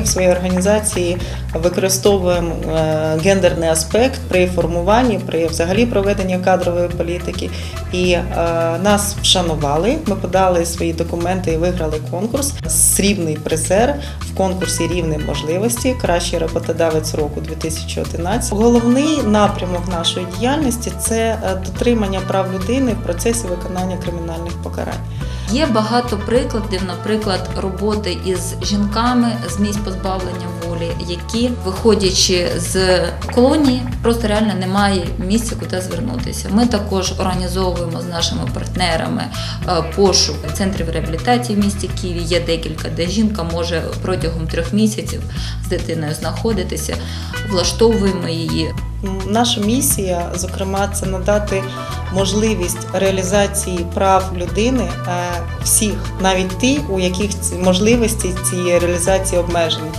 в своїй організації використовуємо е, гендерний аспект при формуванні, при взагалі проведенні кадрової політики. І е, нас вшанували. Ми подали свої документи і виграли конкурс. Срібний призер в конкурсі рівні можливості, кращий роботодавець року 2011. Головний напрямок нашої діяльності це е, дотримання прав людини в процесі виконання кримінальних покарань. Є багато прикладів, наприклад, роботи із жінками з місць позбавлення волі, які, виходячи з колонії, просто реально немає місця, куди звернутися. Ми також організовуємо з нашими партнерами е, пошук центрів реабілітації в місті Києві. Є декілька, де жінка може протягом трьох місяців з дитиною знаходитися. Влаштовуємо її Наша місія, зокрема, це надати можливість реалізації прав людини е, всіх, навіть ті, у яких можливості цієї реалізації обмежені.